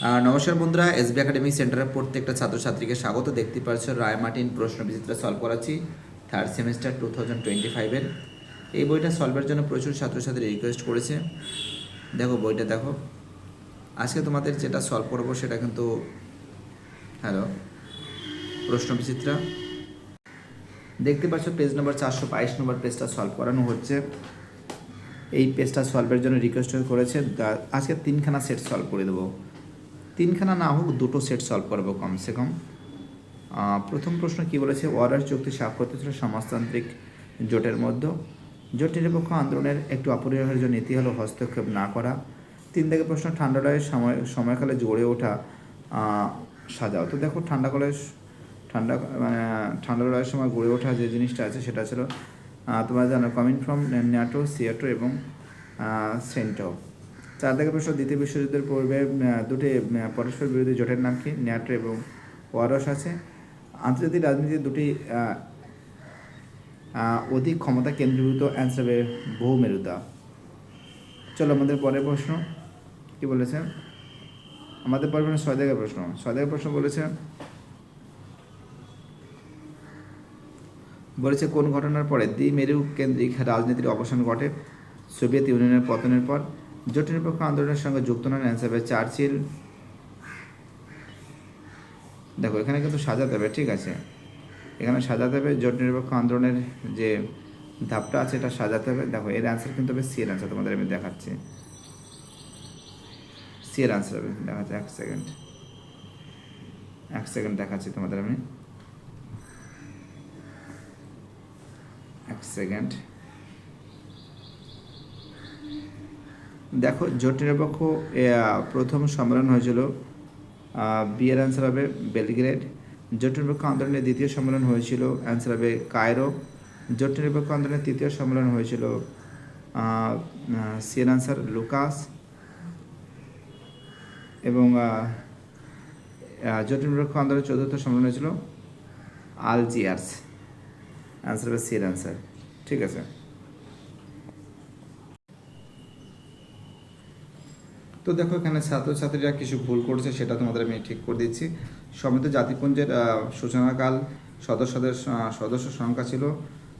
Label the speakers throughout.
Speaker 1: নমস্কার বন্ধুরা, SB academy সেন্টারের প্রত্যেকটা ছাত্রছাত্রীকে স্বাগত। দেখতে পাচ্ছ রায় মার্টিন প্রশ্ন বিচিত্রা সলভ করাচ্ছি third semester two thousand twenty ফাইভের এই বইটা সলভের জন্য প্রচুর ছাত্রছাত্রী রিকোয়েস্ট করেছে। দেখো, বইটা দেখো। আজকে তোমাদের যেটা সলভ করব সেটা কিন্তু হ্যালো প্রশ্ন বিচিত্রা। দেখতে পাচ্ছ পেজ নম্বর চারশো বাইশ নম্বর পেজটা সলভ করানো হচ্ছে। এই পেজটা সলভের জন্য রিকোয়েস্ট করেছে। আজকে তিনখানা সেট সলভ করে দেবো। তিনখানা না হোক, দুটো সেট সলভ করব কমসে কম। প্রথম প্রশ্ন কি বলেছে? ওয়ারার চুক্তি স্বাক্ষরিত ছিল সমাজতান্ত্রিক জোটের মধ্যে। জোট নিরপেক্ষ আন্দোলনের একটু অপরিহার্য নীতি হলো হস্তক্ষেপ না করা। তিন থেকে প্রশ্ন, ঠান্ডা লড়াইয়ের সময়, সময়কালে গড়ে ওঠা সাজাও। তো দেখো ঠান্ডাকালে ঠান্ডা মানে ঠান্ডা লড়াইয়ের সময় গড়ে ওঠা যে জিনিসটা আছে, সেটা ছিল তোমরা জানো কমিং ফ্রম ন্যাটো সিয়াটো এবং সেন্টো চার থেকে প্রশ্ন দ্বিতীয় বিশ্বযুদ্ধের পূর্বে দুটি পরস্পর বিরোধী জোটের নাম কি? ন্যাটো এবং ওয়ারস আছে। আন্তর্জাতিক রাজনীতির দুটি অধিক ক্ষমতা কেন্দ্রীভূত অ্যান্সার হবে বহু মেরুতা চলো আমাদের পরের প্রশ্ন। কি বলেছেন? আমাদের পরের প্রশ্ন ছয় থেকে প্রশ্ন। ছয় থেকে প্রশ্ন বলেছেন, বলেছে, কোন ঘটনার পরে দ্বিমেরু কেন্দ্রিক রাজনীতির অবসান ঘটে? সোভিয়েত ইউনিয়নের পতনের পর। জোট নিরপেক্ষ আন্দোলনের সঙ্গে যুক্ত নন অ্যান্সার চার্চিল। দেখো, এখানে কিন্তু সাজাতে হবে ঠিক আছে? এখানে সাজাতে হবে জোট নিরপেক্ষ আন্দোলনের যে ধাপটা আছে, এটা সাজাতে হবে দেখো, এর অ্যান্সার কিন্তু হবে সি অ্যান্সার তোমাদের আমি দেখাচ্ছি। সি এর অ্যান্সার হবে, দেখাচ্ছি, এক সেকেন্ড এক সেকেন্ড দেখাচ্ছি তোমাদের আমি। এক সেকেন্ড দেখো জোট নিরপেক্ষ প্রথম সম্মেলন হয়েছিল বিয়ের অ্যান্সার হবে বেলগ্রেড জোট নিরপেক্ষ আন্দোলনের দ্বিতীয় সম্মেলন হয়েছিল অ্যান্সার হবে কায়রো জোট নিরপেক্ষ আন্দোলনের তৃতীয় সম্মেলন হয়েছিল সিএন অ্যান্সার লুকাস এবং জোট নিরপেক্ষ আন্দোলনের চতুর্থ সম্মেলন হয়েছিল আলজিয়ার্স অ্যান্সার হবে সি এর অ্যান্সার ঠিক আছে? তো দেখো এখানে ছাত্রছাত্রীরা কিছু ভুল করেছে, সেটা তোমাদের আমি ঠিক করে দিচ্ছি। সমিত জাতিপুঞ্জের সূচনাকাল সদস্যদের সদস্য সংখ্যা ছিল।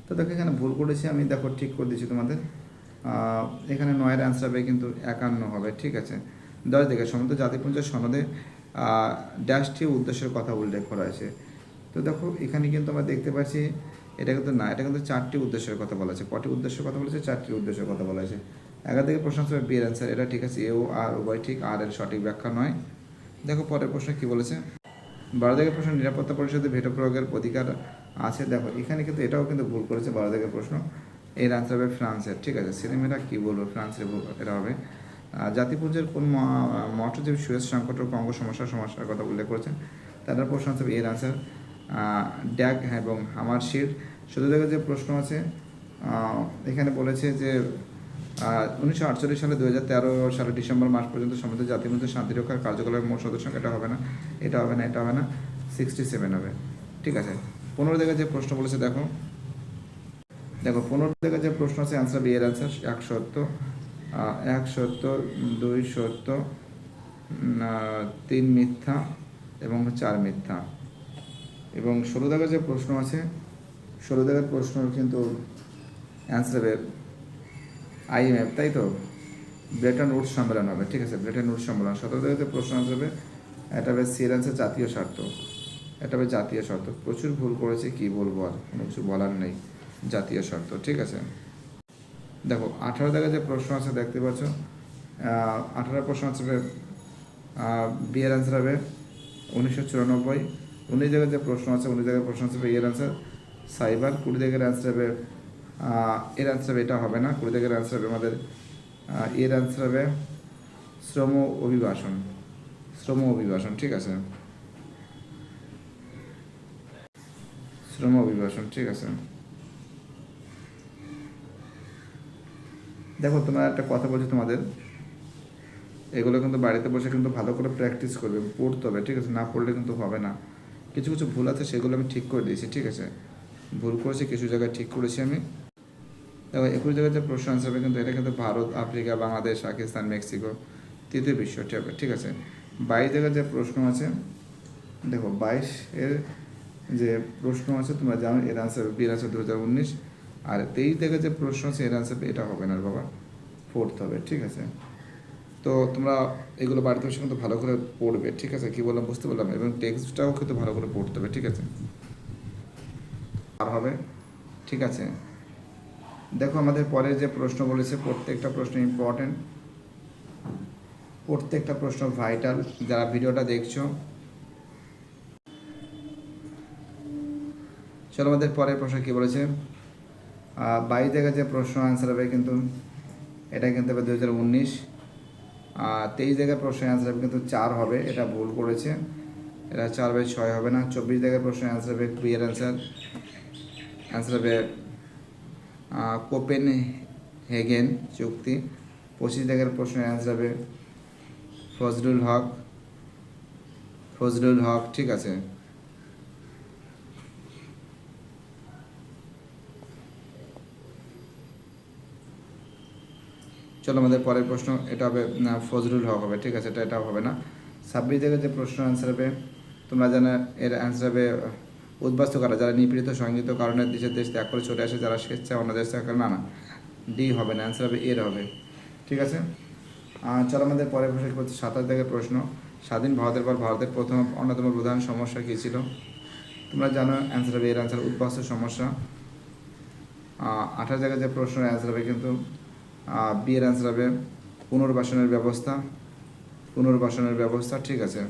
Speaker 1: তো দেখো এখানে ভুল করেছি, আমি দেখো ঠিক করে দিচ্ছি তোমাদের। এখানে নয়ের অ্যান্সার হবে কিন্তু একান্ন হবে, ঠিক আছে? দশ দেখে, সমিত জাতিপুঞ্জের সনদে ড্যাশটি উদ্দেশ্যের কথা উল্লেখ করা হয়েছে। তো দেখো এখানে কিন্তু আমরা দেখতে পাচ্ছি, এটা কিন্তু না, এটা কিন্তু চারটি উদ্দেশ্যের কথা বলা আছে কটি উদ্দেশ্যের কথা বলেছে? চারটি উদ্দেশ্যের কথা বলা আছে থেকে প্রশ্ন হবে বি এর অ্যান্সার এটা ঠিক আছে এও আর উভয় ঠিক আর এর সঠিক ব্যাখ্যা নয়। দেখো পরের প্রশ্ন কি বলেছে? বারো থেকে প্রশ্ন, নিরাপত্তা পরিষদে ভেটো প্রয়োগের অধিকার আছে। দেখো, এখানে কিন্তু এটাও কিন্তু ভুল করেছে বারো থেকে প্রশ্ন এর অ্যান্সার হবে ফ্রান্সের, ঠিক আছে? সিনেমাটা কি বলব? ফ্রান্সের এটা হবে। জাতিপুঞ্জের কোন মঠজীবী সুয়েজ সংকট ও কঙ্গ সমস্যার সমস্যার কথা উল্লেখ করেছেন। তাদের প্রশ্ন আছে এর অ্যান্সার ড্যাগ এবং হামার শিট শুধু যে প্রশ্ন আছে এখানে বলেছে যে উনিশশো আটচল্লিশ সালে দু হাজার তেরো সালে ডিসেম্বর মাস পর্যন্ত সমিত জাতির শান্তিরক্ষার কার্যকলাপের মোট সদস্য এটা হবে না, এটা হবে না, এটা হবে না সিক্সটি সেভেন হবে। ঠিক আছে, পনেরো থেকে যে প্রশ্ন বলেছে, দেখো। দেখো, পনেরো থেকে যে প্রশ্ন আছে অ্যান্সার বি এর অ্যান্সার এক সত্য এক সত্য দুই সত্য তিন মিথ্যা এবং চার মিথ্যা। এবং ষোলো দাগের যে প্রশ্ন আছে, ষোলো দেখার প্রশ্ন কিন্তু অ্যান্সার আইএমএফ তাই তো? ব্রেটন উডস সম্মেলন হবে, ঠিক আছে? ব্রেটন উডস সম্মেলন। সতেরো দাগের যে প্রশ্ন আসবে, এটা হবে সির জাতীয় স্বার্থ। এটা হবে জাতীয় স্বার্থ। প্রচুর ভুল করেছে, কি বলব আর? কোনো কিছু বলার নেই। জাতীয় স্বার্থ, ঠিক আছে? দেখো, আঠারো দাগের যে প্রশ্ন আছে, দেখতে পাচ্ছ? আঠারো প্রশ্ন আছে বিয়ের অ্যান্সার হবে উনিশশো চুরানব্বই। উনিশ জায়গায় যে প্রশ্ন আছে, উনিশ জায়গায় প্রশ্ন আছে এর অ্যান্সার সাইবার কুড়ি জায়গার অ্যান্সার হবে এর অ্যান্সার এটা হবে না। কুড়ি জায়গার অ্যান্সার হবে আমাদের এর অ্যান্সার হবে শ্রম অভিবাসন। শ্রম অভিবাসন, ঠিক আছে? শ্রম অভিবাসন, ঠিক আছে? দেখো, তোমরা একটা কথা বলছি তোমাদের। এগুলো কিন্তু বাড়িতে বসে কিন্তু ভালো করে প্র্যাকটিস করবে, পড়তে হবে, ঠিক আছে? না পড়লে কিন্তু হবে না। কিছু কিছু ভুল আছে, সেগুলো আমি ঠিক করে দিয়েছি, ঠিক আছে? ভুল করেছি, কিছু জায়গায় ঠিক করেছি আমি। দেখো একুশ জায়গায় যে প্রশ্ন আনসার হবে, কিন্তু এটা কিন্তু ভারত, আফ্রিকা, বাংলাদেশ, পাকিস্তান, মেক্সিকো, তৃতীয় বিশ্বটি হবে, ঠিক আছে? বাইশ জায়গার যে প্রশ্ন আছে, দেখো বাইশ এর যে প্রশ্ন আছে, তোমরা জানো এর আনসার বিয়ের আনসার দু হাজার উনিশ। আর তেইশ জায়গার যে প্রশ্ন আছে, এর আনসার এটা হবে না বাবা ফোর্থ হবে, ঠিক আছে? তো তোমরা এগুলো বাড়িতে বসে কিন্তু ভালো করে পড়বে, ঠিক আছে? কী বললাম বুঝতে পারলাম এবং টেক্সটটাও কিন্তু ভালো করে পড়তে হবে, ঠিক আছে? আর হবে, ঠিক আছে? দেখো আমাদের পরের যে প্রশ্ন বলেছে, প্রত্যেকটা প্রশ্ন ইম্পর্টেন্ট প্রত্যেকটা প্রশ্ন ভাইটাল যারা ভিডিওটা দেখছ। চলো আমাদের পরের প্রশ্ন কি বলেছে? বাইশ জায়গায় যে প্রশ্ন অ্যান্সার হবে কিন্তু, এটা কিন্তু হবে দু হাজার উনিশ। তেইশ জায়গায় প্রশ্নের অ্যান্সার হবে কিন্তু চার হবে, এটা ভুল করেছে। এটা চার বাই ছয় হবে না, চব্বিশ জায়গায় প্রশ্নের অ্যান্সার হবে ক্লিয়ার অ্যান্সার অ্যান্সার হবে কোপেন হেগেন চুক্তি। পঁচিশ জায়গার প্রশ্নের অ্যান্সার হবে ফজলুল হক। ফজলুল হক, ঠিক আছে। চলো আমাদের পরের প্রশ্ন, এটা হবে ফজলুল হক হবে, ঠিক আছে, এটা এটাও হবে না। ছাব্বিশ জায়গায় যে প্রশ্ন অ্যান্সার হবে, তোমরা জানো, এর অ্যান্সার হবে উদ্বাস্ত করা, যারা নিপীড়িত সংগীত কারণে দেশের দেশ ত্যাগ করে চলে আসে, যারা স্বেচ্ছা অন্য দেশ ত্যাগ করে, না না ডি হবে না অ্যান্সার হবে এর হবে। ঠিক আছে? চলো আমাদের পরের প্রশ্ন কি বলছে সাতাশ জায়গায় প্রশ্ন, স্বাধীন ভারতের পর ভারতের প্রথম অন্যতম প্রধান সমস্যা কী ছিল? তোমরা জানো অ্যান্সার হবে এর অ্যান্সার উদ্বাস্ত সমস্যা। আঠাশ জায়গায় যে প্রশ্ন অ্যান্সার হবে কিন্তু বি এর অ্যান্সার হবে পুনর্বাসনের ব্যবস্থা। পুনর্বাসনের ব্যবস্থা, ঠিক আছে?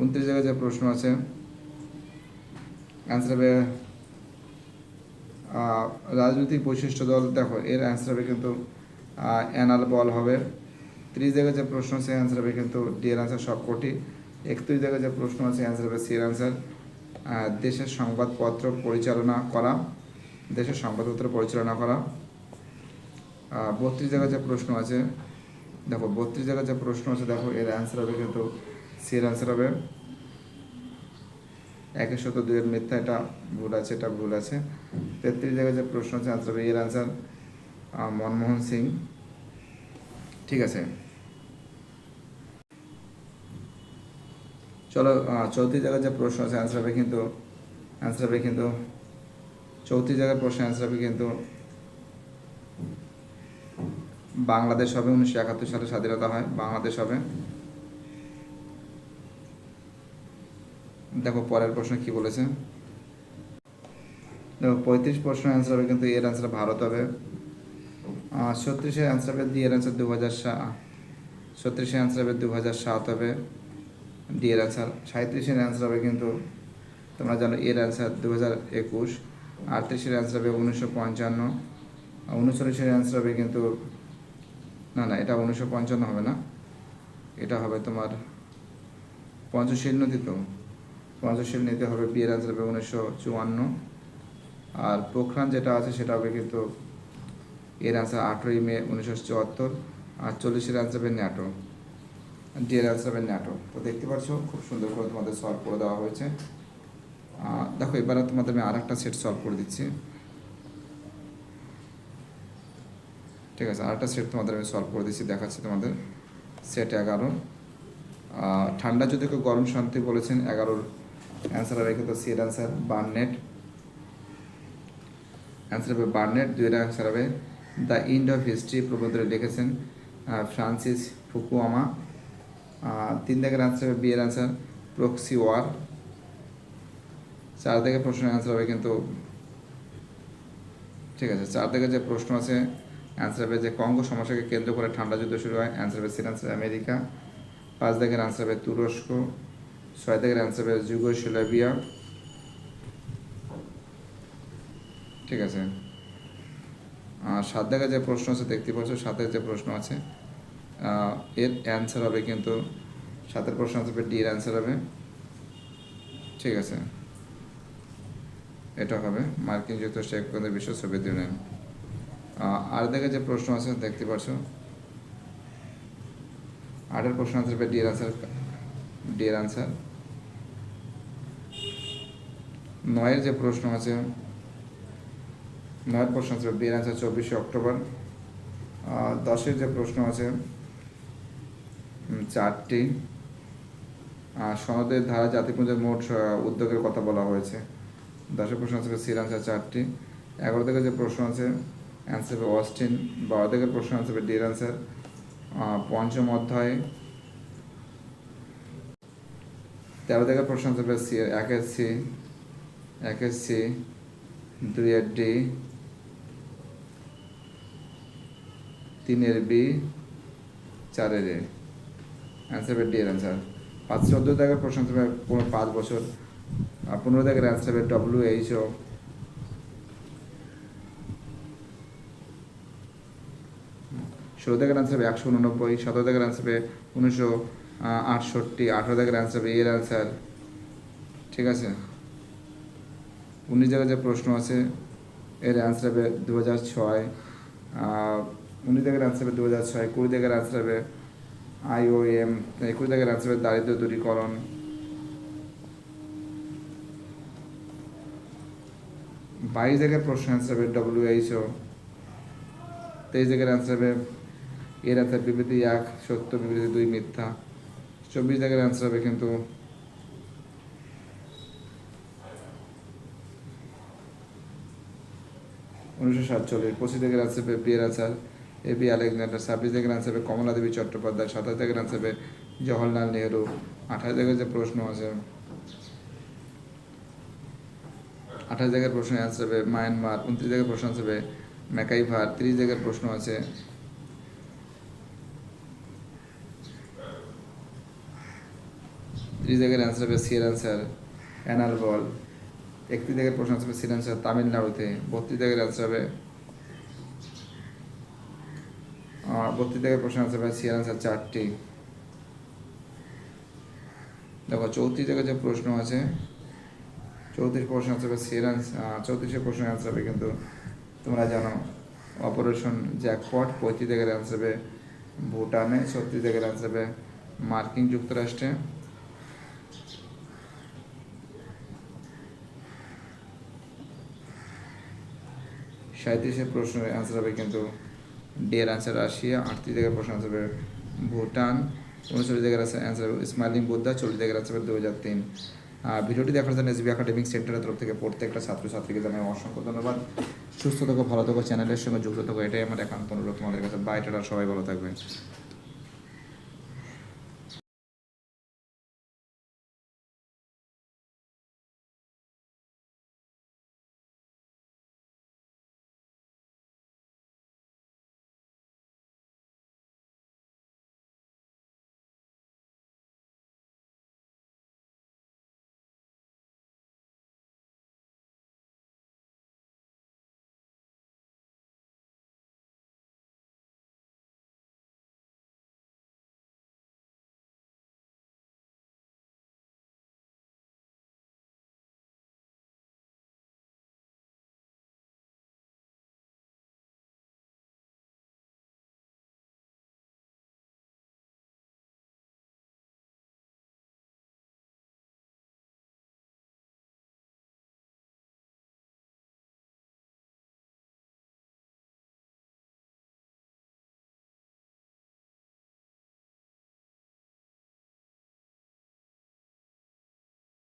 Speaker 1: উনত্রিশ জায়গায় যে প্রশ্ন আছে অ্যান্সার হবে রাজনৈতিক বৈশিষ্ট্য দল, দেখো, এর অ্যান্সার হবে কিন্তু অ্যানাল বল হবে। ত্রিশ জায়গায় যে প্রশ্ন আছে অ্যান্সার হবে কিন্তু ডি এর অ্যান্সার সবকটি একত্রিশ জায়গায় যে প্রশ্ন আছে অ্যান্সার হবে সি এর অ্যান্সার দেশের সংবাদপত্র পরিচালনা করা, দেশের সংবাদপত্র পরিচালনা করা। বত্রিশ জায়গায় যে প্রশ্ন আছে, দেখো, বত্রিশ জায়গায় যে প্রশ্ন আছে, দেখো, এর অ্যান্সার হবে কিন্তু সি এর অ্যান্সার হবে একের শত দুইয়ের মিথ্যা, এটা ভুল আছে, এটা ভুল আছে। তেত্রিশ জায়গায় যে প্রশ্ন আছে অ্যান্সার হবে এর অ্যান্সার মনমোহন সিং। ঠিক আছে। চলো চৌত্রিশ জায়গায় যে প্রশ্ন আছে অ্যান্সার হবে কিন্তু অ্যান্সার হবে কিন্তু, চৌত্রিশ জায়গায় প্রশ্ন অ্যান্সার হবে কিন্তু, বাংলাদেশ হবে উনিশশো একাত্তর সালে স্বাধীনতা হয়, বাংলাদেশ হবে। দেখো, পরের প্রশ্ন কি বলেছে? দেখো, পঁয়ত্রিশ প্রশ্ন অ্যান্সার হবে, কিন্তু এর অ্যান্সার ভারত হবে। ছত্রিশের অ্যান্সার হবে ডি এর অ্যান্সার দু হাজার ছত্রিশের অ্যান্সার হবে দু হাজার সাত হবে ডি এর অ্যান্সার সাঁত্রিশের অ্যান্সার হবে, কিন্তু তোমরা জানো, এর অ্যান্সার দু হাজার একুশ। আটত্রিশের অ্যান্সার হবে, উনিশশো পঞ্চান্ন। উনচল্লিশের অ্যান্সার হবে, কিন্তু না না, এটা উনিশশো পঞ্চান্ন হবে না। এটা হবে তোমার পঞ্চশীল নদী তো। পঞ্চশীল নিতে হবে বিয়ের অ্যান্সার হবে উনিশশো চুয়ান্ন। আর পোখরান যেটা আছে সেটা হবে কিন্তু এর অ্যান্সার আঠেরোই মে উনিশশো চুয়াত্তর আর চল্লিশের অ্যান্সার হবে ন্যাটো। ডি এর অ্যান্সার হবে ন্যাটো। তো দেখতে পাচ্ছ, খুব সুন্দর করে তোমাদের সলভ করে দেওয়া হয়েছে। দেখো, এবারে তোমাদের আমি আর একটা সেট সলভ করে দিচ্ছি। ঠিক আছে, আরেকটা সেট তোমাদের আমি সলভ করে দিচ্ছি, দেখাচ্ছি তোমাদের। সেট এগারো। ঠান্ডা যদি কেউ গরম শান্তি বলেছেন, এগারোর অ্যান্সার হবে কিন্তু সি এর অ্যান্সার বার্নেট অ্যান্সার হবে বার্নেট দুই এর অ্যান্সার হবে দ্য ইন্ড অফ হিস্ট্রি প্রবন্ধে লিখেছেন ফ্রান্সিস ফুকুয়ামা তিন দাগের অ্যান্সার হবে বি এর অ্যান্সার প্রক্সি ওয়ার চার দাগের প্রশ্নের অ্যান্সার হবে কিন্তু, ঠিক আছে, চার দাগের যে প্রশ্ন আছে অ্যান্সার হবে যে কঙ্গো সমস্যাকে কেন্দ্র করে ঠান্ডা যুদ্ধ শুরু হয় অ্যান্সার হবে সির আমেরিকা. পাঁচ দাগের অ্যান্সার হবে তুরস্ক. ছয় দাগের অ্যান্সার হবে যুগোস্লাভিয়া ঠিক আছে? আর সাত দাগের যে প্রশ্ন আছে, দেখতে পাচ্ছ, সাতের যে প্রশ্ন আছে এর অ্যান্সার হবে কিন্তু, সাতের প্রশ্ন হবে ডি অ্যান্সার হবে। ঠিক আছে? এটা হবে মার্কিন যুক্তরাষ্ট্র এক বিশ্ব সোভিয়েত ইউনিয়ন আর দেখে যে প্রশ্ন আছে, দেখতে পাচ্ছ। আটের প্রশ্ন আছে ডি এর অ্যান্সার ডি অ্যান্সার নয়ের যে প্রশ্ন আছে নয়ের প্রশ্ন আছে বি এর অ্যান্সার চব্বিশে অক্টোবর। দশের যে প্রশ্ন আছে চারটি। সনদের ধারা জাতিপুঞ্জের মোট উদ্যোগের কথা বলা হয়েছে। দশের প্রশ্ন আছে সির আনসার চারটি। এগারো থেকে যে প্রশ্ন আছে অ্যান্সার হবে অস্টিন। বারো থেকে প্রশ্ন আছে ডির অ্যান্সার পঞ্চম অধ্যায়। তেরো থেকে প্রশ্ন আছে সি, একের সি। একের সি দুইয়ের ডি তিনের বি চারের এ। অ্যান্সার ডি এর অ্যান্সার পাঁচ চোদ্দ থেকে প্রশ্ন পাঁচ বছর। আর পনেরো থেকে অ্যান্সার হবে ডব্লিউ এইচ ও ষোলো থেকে অ্যান্সার হবে একশো উননব্বই, সতেরো থেকে অ্যান্সার হবে উনিশশো আটষট্টি, আঠেরো থেকে অ্যান্সার হবে এর অ্যান্সার ঠিক আছে? উনিশ জায়গায় যে প্রশ্ন আছে, এর অ্যান্সার হবে দু হাজার ছয় উনিশ জায়গার অ্যান্সার হবে দু হাজার ছয়, কুড়ি জায়গার অ্যান্সার হবে আইওএম একুশ জায়গার অ্যান্সার হবে দারিদ্র দূরীকরণ। বাইশ জায়গার প্রশ্ন অ্যান্সার হবে ডব্লিউএইচও তেইশ জায়গার অ্যান্সার হবে এর অ্যান্সার বিবৃতি এক, সত্য, বিবৃতি দুই, মিথ্যা। চব্বিশ জায়গার অ্যান্সার হবে কিন্তু উনিশশো সাতচল্লিশ পঁচিশ থেকে আনসার হবে বি এর আনসার এ বি আলেকজান্ডার, ছাব্বিশ থেকে আনসার হবে কমলা দেবী চট্টোপাধ্যায়, সাতাশ থেকে আনসার হবে জওহরলাল নেহরু, আঠাশ থেকে যে প্রশ্ন আছে, আঠাশ জায়গার প্রশ্ন অ্যান্সার হবে মায়ানমার, উনত্রিশ জায়গার প্রশ্ন আনসার হবে ম্যাকাইভার তিরিশ জায়গার প্রশ্ন আছে তিরিশ জায়গার অ্যান্সার হবে সিয়ার অ্যান্সার অ্যানাল বল। একত্রিশ জায়গার প্রশ্ন আসবে অ্যান্সার তামিলনাড়ুতে, বত্রিশ জায়গার অ্যান্সার হবে বত্রিশ জায়গার প্রশ্ন আসবে সিয়ার অ্যান্সার চারটি। দেখো, চৌত্রিশ জায়গায় যে প্রশ্ন আছে, চৌত্রিশ প্রশ্ন আসবে অ্যান্সার চৌত্রিশের প্রশ্ন অ্যান্সার হবে কিন্তু তোমরা জানো অপারেশন জ্যাকপট পঁয়ত্রিশ জায়গার অ্যান্সার হবে ভুটানে, ছত্রিশ জায়গার অ্যান্সার হবে মার্কিন যুক্তরাষ্ট্রে সাঁত্রিশের প্রশ্নের আনসার হবে কিন্তু ডি অ্যান্সার রাশিয়া আটত্রিশ জায়গার প্রশ্ন আনসার হবে ভুটান, উনচল্লিশ জায়গার আনসার হবে ইসমাইলিং বুদ্ধা, চল্লিশ জায়গার আনসার হবে দু হাজার তিন। আর ভিডিওটি দেখার জন্য এসবি একাডেমিক সেন্টারের তরফ থেকে প্রত্যেকটা ছাত্রছাত্রীকে জানাই অসংখ্য ধন্যবাদ। সুস্থ থাকো, ভালো থাকো চ্যানেলের সঙ্গে যুক্ত থাকো, এটাই আমার একান্ত অনুরোধ তোমাদের কাছে। বাইটার সবাই ভালো থাকবে